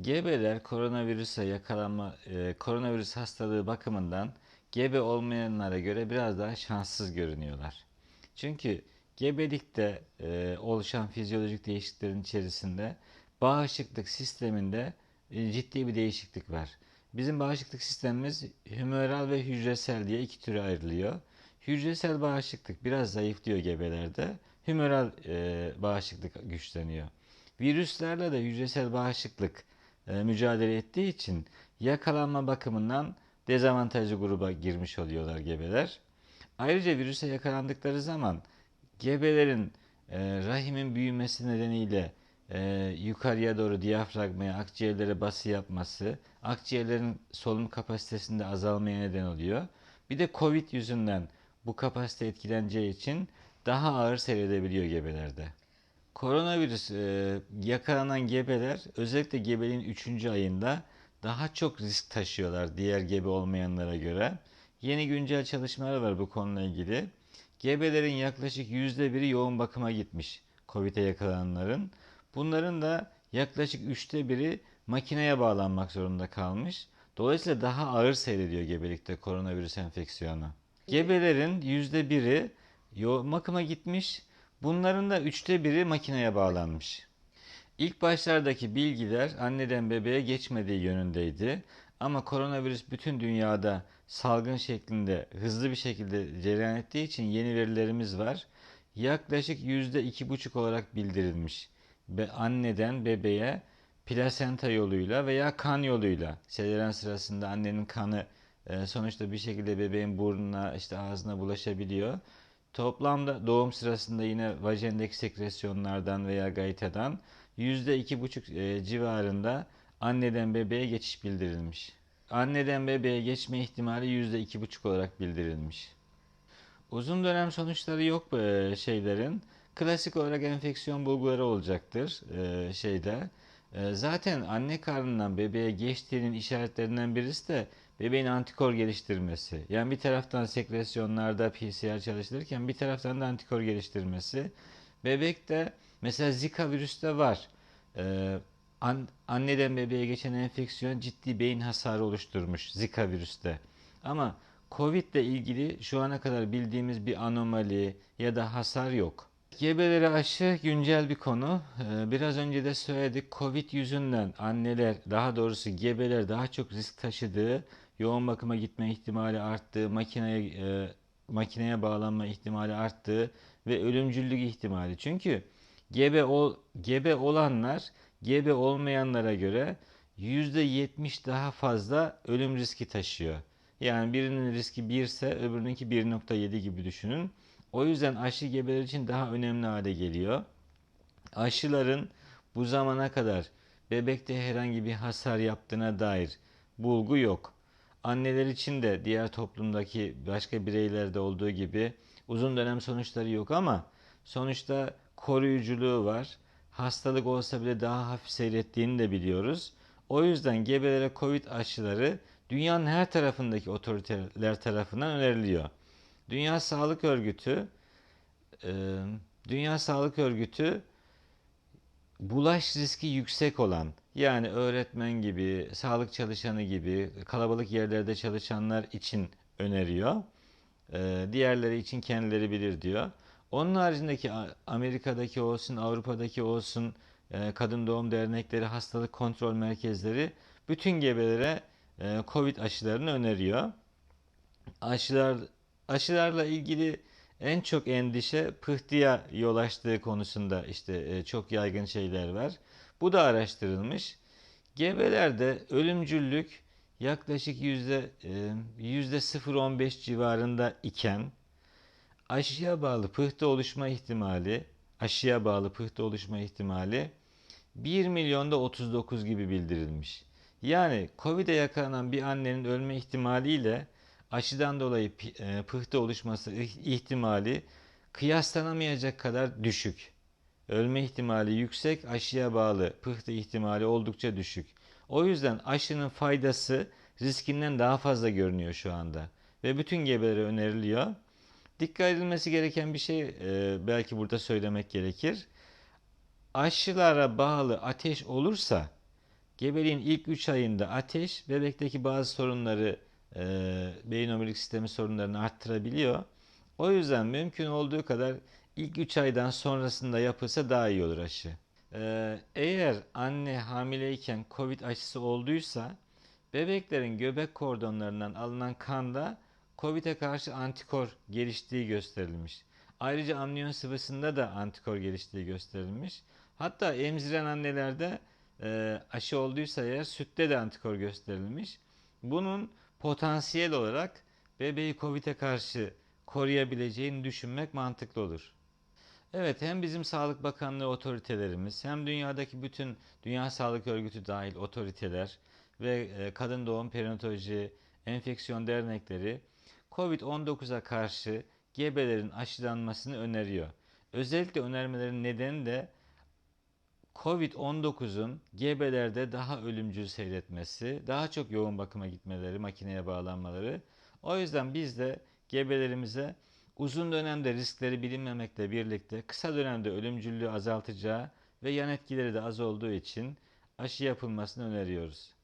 Gebeler koronavirüse yakalanma, e, koronavirüs hastalığı bakımından gebe olmayanlara göre biraz daha şanssız görünüyorlar. Çünkü gebelikte e, oluşan fizyolojik değişikliklerin içerisinde bağışıklık sisteminde e, ciddi bir değişiklik var. Bizim bağışıklık sistemimiz hümoral ve hücresel diye iki türe ayrılıyor. Hücresel bağışıklık biraz zayıflıyor gebelerde. Hümoral e, bağışıklık güçleniyor. Virüslerle de hücresel bağışıklık mücadele ettiği için yakalanma bakımından dezavantajlı gruba girmiş oluyorlar gebeler. Ayrıca virüse yakalandıkları zaman gebelerin e, rahimin büyümesi nedeniyle e, yukarıya doğru diyafragmaya, akciğerlere bası yapması, akciğerlerin solunum kapasitesinde azalmaya neden oluyor. Bir de Covid yüzünden bu kapasite etkileneceği için daha ağır seyredebiliyor gebelerde. Koronavirüs e, yakalanan gebeler özellikle gebeliğin 3. ayında daha çok risk taşıyorlar diğer gebe olmayanlara göre. Yeni güncel çalışmalar var bu konuyla ilgili. Gebelerin yaklaşık %1'i yoğun bakıma gitmiş Covid'e yakalananların. Bunların da yaklaşık üçte biri makineye bağlanmak zorunda kalmış. Dolayısıyla daha ağır seyrediyor gebelikte koronavirüs enfeksiyonu. Gebelerin yüzde biri yoğun bakıma gitmiş. Bunların da üçte biri makineye bağlanmış. İlk başlardaki bilgiler anneden bebeğe geçmediği yönündeydi. Ama koronavirüs bütün dünyada salgın şeklinde hızlı bir şekilde cereyan ettiği için yeni verilerimiz var. Yaklaşık yüzde iki buçuk olarak bildirilmiş. Ve anneden bebeğe plasenta yoluyla veya kan yoluyla sezaryen sırasında annenin kanı e, sonuçta bir şekilde bebeğin burnuna işte ağzına bulaşabiliyor. Toplamda doğum sırasında yine vajendeki sekresyonlardan veya gaytadan %2,5 e, civarında anneden bebeğe geçiş bildirilmiş. Anneden bebeğe geçme ihtimali %2,5 olarak bildirilmiş. Uzun dönem sonuçları yok bu e, şeylerin. Klasik olarak enfeksiyon bulguları olacaktır e, şeyde. Zaten anne karnından bebeğe geçtiğinin işaretlerinden birisi de bebeğin antikor geliştirmesi. Yani bir taraftan sekresyonlarda PCR çalıştırırken bir taraftan da antikor geliştirmesi. Bebekte mesela Zika virüste var. Ee, an, anneden bebeğe geçen enfeksiyon ciddi beyin hasarı oluşturmuş Zika virüste. Ama Covid ile ilgili şu ana kadar bildiğimiz bir anomali ya da hasar yok. Gebelere aşı güncel bir konu. Ee, biraz önce de söyledik. Covid yüzünden anneler, daha doğrusu gebeler daha çok risk taşıdığı, yoğun bakıma gitme ihtimali arttığı, makineye e, makineye bağlanma ihtimali arttığı ve ölümcüllük ihtimali. Çünkü gebe ol, gebe olanlar gebe olmayanlara göre %70 daha fazla ölüm riski taşıyor. Yani birinin riski 1 ise öbürününki 1.7 gibi düşünün. O yüzden aşı gebeler için daha önemli hale geliyor. Aşıların bu zamana kadar bebekte herhangi bir hasar yaptığına dair bulgu yok. Anneler için de diğer toplumdaki başka bireylerde olduğu gibi uzun dönem sonuçları yok ama sonuçta koruyuculuğu var. Hastalık olsa bile daha hafif seyrettiğini de biliyoruz. O yüzden gebelere Covid aşıları dünyanın her tarafındaki otoriteler tarafından öneriliyor. Dünya Sağlık Örgütü Dünya Sağlık Örgütü bulaş riski yüksek olan yani öğretmen gibi, sağlık çalışanı gibi kalabalık yerlerde çalışanlar için öneriyor. Diğerleri için kendileri bilir diyor. Onun haricindeki Amerika'daki olsun, Avrupa'daki olsun e, kadın doğum dernekleri, hastalık kontrol merkezleri bütün gebelere e, Covid aşılarını öneriyor. Aşılar aşılarla ilgili en çok endişe pıhtıya yol açtığı konusunda işte e, çok yaygın şeyler var. Bu da araştırılmış. Gebelerde ölümcüllük yaklaşık yüzde yüzde 0.15 civarında iken aşıya bağlı pıhtı oluşma ihtimali, aşıya bağlı pıhtı oluşma ihtimali 1 milyonda 39 gibi bildirilmiş. Yani Covid'e yakalanan bir annenin ölme ihtimaliyle aşıdan dolayı e, pıhtı oluşması ihtimali kıyaslanamayacak kadar düşük. Ölme ihtimali yüksek, aşıya bağlı pıhtı ihtimali oldukça düşük. O yüzden aşının faydası riskinden daha fazla görünüyor şu anda. Ve bütün gebelere öneriliyor. Dikkat edilmesi gereken bir şey e, belki burada söylemek gerekir. Aşılara bağlı ateş olursa gebeliğin ilk 3 ayında ateş bebekteki bazı sorunları e, beyin omurilik sistemi sorunlarını arttırabiliyor. O yüzden mümkün olduğu kadar ilk 3 aydan sonrasında yapılsa daha iyi olur aşı. E, eğer anne hamileyken Covid aşısı olduysa bebeklerin göbek kordonlarından alınan kanda Covid'e karşı antikor geliştiği gösterilmiş. Ayrıca amniyon sıvısında da antikor geliştiği gösterilmiş. Hatta emziren annelerde e, aşı olduysa eğer sütte de antikor gösterilmiş. Bunun potansiyel olarak bebeği Covid'e karşı koruyabileceğini düşünmek mantıklı olur. Evet hem bizim Sağlık Bakanlığı otoritelerimiz hem dünyadaki bütün Dünya Sağlık Örgütü dahil otoriteler ve e, kadın doğum perinatoloji enfeksiyon dernekleri COVID-19'a karşı gebelerin aşılanmasını öneriyor. Özellikle önermelerin nedeni de Covid-19'un gebelerde daha ölümcül seyretmesi, daha çok yoğun bakıma gitmeleri, makineye bağlanmaları. O yüzden biz de gebelerimize uzun dönemde riskleri bilinmemekle birlikte kısa dönemde ölümcüllüğü azaltacağı ve yan etkileri de az olduğu için aşı yapılmasını öneriyoruz.